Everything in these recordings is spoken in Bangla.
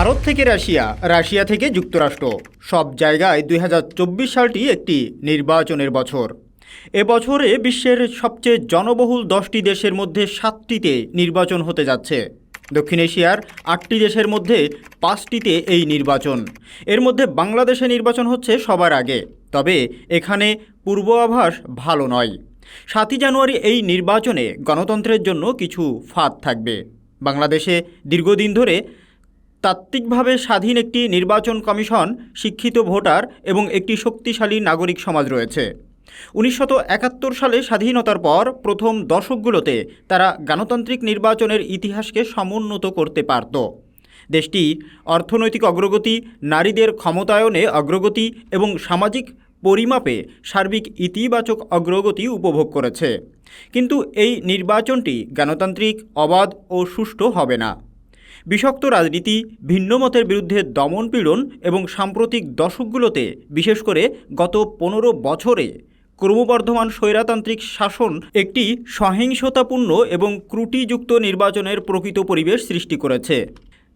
ভারত থেকে রাশিয়া রাশিয়া থেকে যুক্তরাষ্ট্র। সব জায়গায় দুই হাজার চব্বিশ সালটি একটি নির্বাচনের বছর। এ বছরে বিশ্বের সবচেয়ে জনবহুল দশটি দেশের মধ্যে সাতটিতে নির্বাচন হতে যাচ্ছে। দক্ষিণ এশিয়ার আটটি দেশের মধ্যে পাঁচটিতে এই নির্বাচন। এর মধ্যে বাংলাদেশে নির্বাচন হচ্ছে সবার আগে। তবে এখানে পূর্ব আভাস ভালো নয়। সাতই জানুয়ারি এই নির্বাচনে গণতন্ত্রের জন্য কিছু ফাঁদ থাকবে। বাংলাদেশে দীর্ঘদিন ধরে তাত্ত্বিকভাবে স্বাধীন একটি নির্বাচন কমিশন, শিক্ষিত ভোটার এবং একটি শক্তিশালী নাগরিক সমাজ রয়েছে। উনিশশত একাত্তর সালে স্বাধীনতার পর প্রথম দশকগুলোতে তারা গণতান্ত্রিক নির্বাচনের ইতিহাসকে সমুন্নত করতে পারত। দেশটি অর্থনৈতিক অগ্রগতি, নারীদের ক্ষমতায়নে অগ্রগতি এবং সামাজিক পরিমাপে সার্বিক ইতিবাচক অগ্রগতি উপভোগ করেছে। কিন্তু এই নির্বাচনটি গণতান্ত্রিক, অবাধ ও সুষ্ঠু হবে না। বিষাক্ত রাজনীতি ভিন্নমতের বিরুদ্ধে দমনপীড়ন এবং সাম্প্রতিক দশকগুলোতে, বিশেষ করে গত পনেরো বছরে, ক্রমবর্ধমান স্বৈরাতান্ত্রিক শাসন একটি সহিংসতাপূর্ণ এবং ত্রুটিযুক্ত নির্বাচনের প্রকৃত পরিবেশ সৃষ্টি করেছে।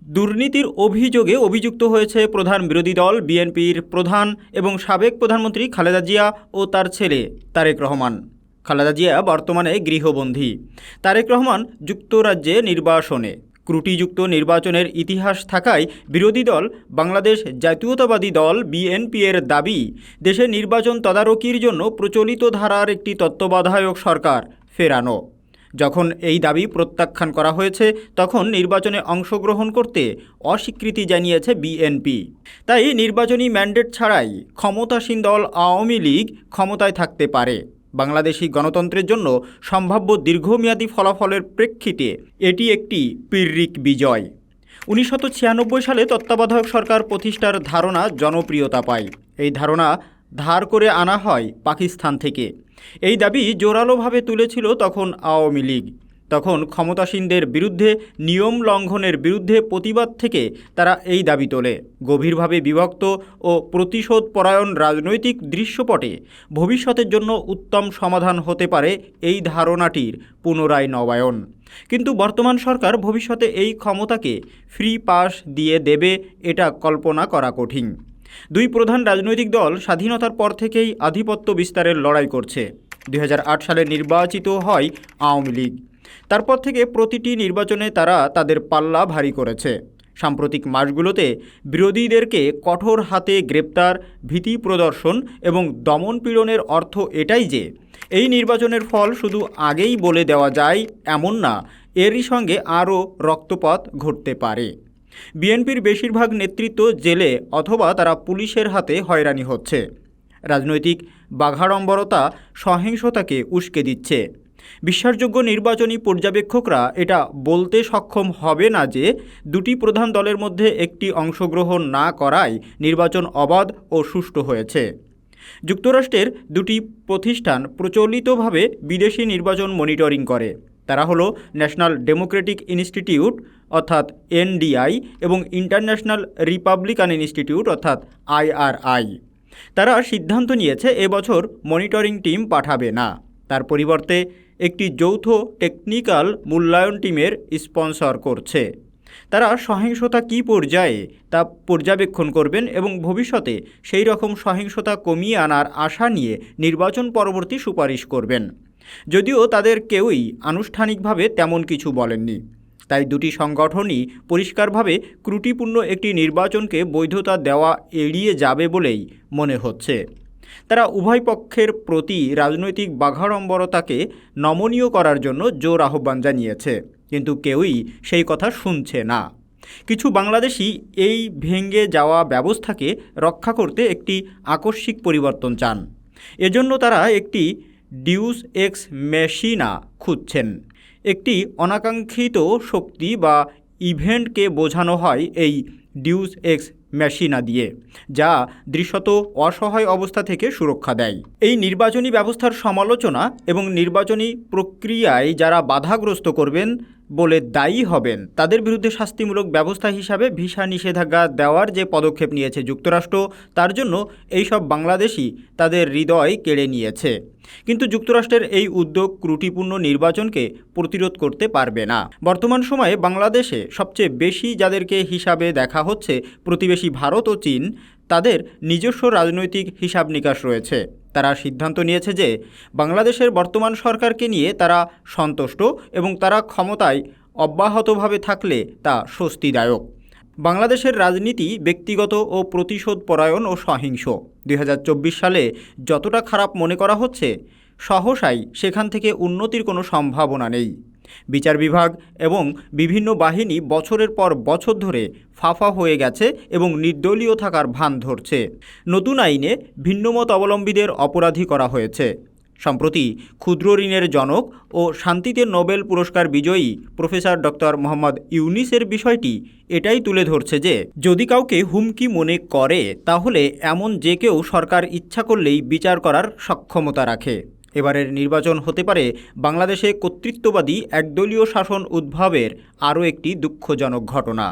দুর্নীতির অভিযোগে অভিযুক্ত হয়েছে প্রধান বিরোধী দল, বিএনপির প্রধান এবং সাবেক প্রধানমন্ত্রী খালেদা জিয়া ও তার ছেলে তারেক রহমান। খালেদা জিয়া বর্তমানে গৃহবন্দী। তারেক রহমান যুক্তরাজ্যে নির্বাসনে। ত্রুটিযুক্ত নির্বাচনের ইতিহাস থাকায় বিরোধী দল বাংলাদেশ জাতীয়তাবাদী দল বিএনপি এর দাবি, দেশে নির্বাচন তদারকির জন্য প্রচলিত ধারার একটি তত্ত্বাবধায়ক সরকার ফেরানো। যখন এই দাবি প্রত্যাখ্যান করা হয়েছে, তখন নির্বাচনে অংশগ্রহণ করতে অস্বীকৃতি জানিয়েছে বিএনপি। তাই নির্বাচনী ম্যান্ডেট ছাড়াই ক্ষমতাসীন দল আওয়ামী লীগ ক্ষমতায় থাকতে পারে। বাংলাদেশি গণতন্ত্রের জন্য সম্ভাব্য দীর্ঘমেয়াদী ফলাফলের প্রেক্ষিতে এটি একটি পীররিক বিজয়। উনিশশো ছিয়ানব্বই সালে তত্ত্বাবধায়ক সরকার প্রতিষ্ঠার ধারণা জনপ্রিয়তা পায়। এই ধারণা ধার করে আনা হয় পাকিস্তান থেকে। এই দাবি জোরালোভাবে তুলেছিল তখন আওয়ামী লীগ। তখন ক্ষমতাসীনদের বিরুদ্ধে, নিয়ম লঙ্ঘনের বিরুদ্ধে প্রতিবাদ থেকে তারা এই দাবি তোলে। গভীরভাবে বিভক্ত ও প্রতিশোধ পরায়ণ রাজনৈতিক দৃশ্যপটে ভবিষ্যতের জন্য উত্তম সমাধান হতে পারে এই ধারণাটির পুনরায় নবায়ন। কিন্তু বর্তমান সরকার ভবিষ্যতে এই ক্ষমতাকে ফ্রি পাস দিয়ে দেবে এটা কল্পনা করা কঠিন। দুই প্রধান রাজনৈতিক দল স্বাধীনতার পর থেকেই আধিপত্য বিস্তারের লড়াই করছে। দু হাজার আট সালে নির্বাচিত হয় আওয়ামী লীগ। তারপর থেকে প্রতিটি নির্বাচনে তারা তাদের পাল্লা ভারী করেছে। সাম্প্রতিক মাসগুলোতে বিরোধীদেরকে কঠোর হাতে গ্রেপ্তার, ভীতি প্রদর্শন এবং দমন পীড়নের অর্থ এটাই যে, এই নির্বাচনের ফল শুধু আগেই বলে দেওয়া যায় এমন না, এরই সঙ্গে আরও রক্তপাত ঘটতে পারে। বিএনপির বেশিরভাগ নেতৃত্ব জেলে অথবা তারা পুলিশের হাতে হয়রানি হচ্ছে। রাজনৈতিক বাঘাড়ম্বরতা সহিংসতাকে উস্কে দিচ্ছে। বিশ্বাসযোগ্য নির্বাচনী পর্যবেক্ষকরা এটা বলতে সক্ষম হবে না যে দুটি প্রধান দলের মধ্যে একটি অংশগ্রহণ না করায় নির্বাচন অবাধ ও সুষ্ঠু হয়েছে। যুক্তরাষ্ট্রের দুটি প্রতিষ্ঠান প্রচলিতভাবে বিদেশি নির্বাচন মনিটরিং করে। তারা হলো ন্যাশনাল ডেমোক্রেটিক ইনস্টিটিউট, অর্থাৎ এনডিআই এবং ইন্টারন্যাশনাল রিপাবলিকান ইনস্টিটিউট, অর্থাৎ আইআরআই তারা সিদ্ধান্ত নিয়েছে এবছর মনিটরিং টিম পাঠাবে না। তার পরিবর্তে একটি যৌথ টেকনিক্যাল মূল্যায়ন টিমের স্পন্সর করছে। তারা সহিংসতা কী পর্যায়ে তা পর্যবেক্ষণ করবেন এবং ভবিষ্যতে সেই রকম সহিংসতা কমিয়ে আনার আশা নিয়ে নির্বাচন পরবর্তী সুপারিশ করবেন। যদিও তাদের কেউই আনুষ্ঠানিকভাবে তেমন কিছু বলেননি। তাই দুটি সংগঠনই পরিষ্কারভাবে ত্রুটিপূর্ণ একটি নির্বাচনকে বৈধতা দেওয়া এড়িয়ে যাবে বলেই মনে হচ্ছে। তারা উভয় পক্ষের প্রতি রাজনৈতিক বাঘাড়ম্বরতাকে নমনীয় করার জন্য জোর আহ্বান জানিয়েছে, কিন্তু কেউই সেই কথা শুনছে না। কিছু বাংলাদেশি এই ভেঙে যাওয়া ব্যবস্থাকে রক্ষা করতে একটি আকস্মিক পরিবর্তন চান। এজন্য তারা একটি ডিউস এক্স মেশিনা খুঁজছেন। একটি অনাকাঙ্ক্ষিত শক্তি বা ইভেন্টকে বোঝানো হয় এই ডিউস এক্স মেশিনা দিয়ে, যা দৃশ্যত অসহায় অবস্থা থেকে সুরক্ষা দেয়। এই নির্বাচনী ব্যবস্থার সমালোচনা এবং নির্বাচনী প্রক্রিয়ায় যারা বাধাগ্রস্ত করবেন বলে দায়ী হবেন। তাদের বিরুদ্ধে শাস্তিমূলক ব্যবস্থা হিসাবে ভিসা নিষেধাজ্ঞা দেওয়ার যে পদক্ষেপ নিয়েছে যুক্তরাষ্ট্র, তার জন্য এইসব বাংলাদেশি তাদের হৃদয় কেড়ে নিয়েছে। কিন্তু যুক্তরাষ্ট্রের এই উদ্যোগ ত্রুটিপূর্ণ নির্বাচনকে প্রতিরোধ করতে পারবে না। বর্তমান সময়ে বাংলাদেশে সবচেয়ে বেশি যাদেরকে হিসাবে দেখা হচ্ছে প্রতিবেশী ভারত ও চীন তাদের নিজস্ব রাজনৈতিক হিসাব নিকাশ রয়েছে। তারা সিদ্ধান্ত নিয়েছে যে বাংলাদেশের বর্তমান সরকারকে নিয়ে তারা সন্তুষ্ট এবং তারা ক্ষমতায় অব্যাহতভাবে থাকলে তা স্বস্তিদায়ক। বাংলাদেশের রাজনীতি ব্যক্তিগত ও প্রতিশোধ পরায়ণ ও সহিংস। দুই হাজার চব্বিশ সালে যতটা খারাপ মনে করা হচ্ছে, সহসাই সেখান থেকে উন্নতির কোনো সম্ভাবনা নেই। বিচার বিভাগ এবং বিভিন্ন বাহিনী বছরের পর বছর ধরে ফাফা হয়ে গেছে এবং নির্দলীয় থাকার ভান ধরছে। নতুন আইনে ভিন্নমত অবলম্বীদের অপরাধী করা হয়েছে। সম্প্রতি ক্ষুদ্র ঋণের জনক ও শান্তিতে নোবেল পুরস্কার বিজয়ী প্রফেসর ডক্টর মোহাম্মদ ইউনিসের বিষয়টি এটাই তুলে ধরছে যে, যদি কাউকে হুমকি মনে করে, তাহলে এমন যে কেউ সরকার ইচ্ছা করলেই বিচার করার সক্ষমতা রাখে। এবারের নির্বাচন হতে পারে বাংলাদেশে কর্তৃত্ববাদী একদলীয় শাসন উদ্ভাবের আরও একটি দুঃখজনক ঘটনা।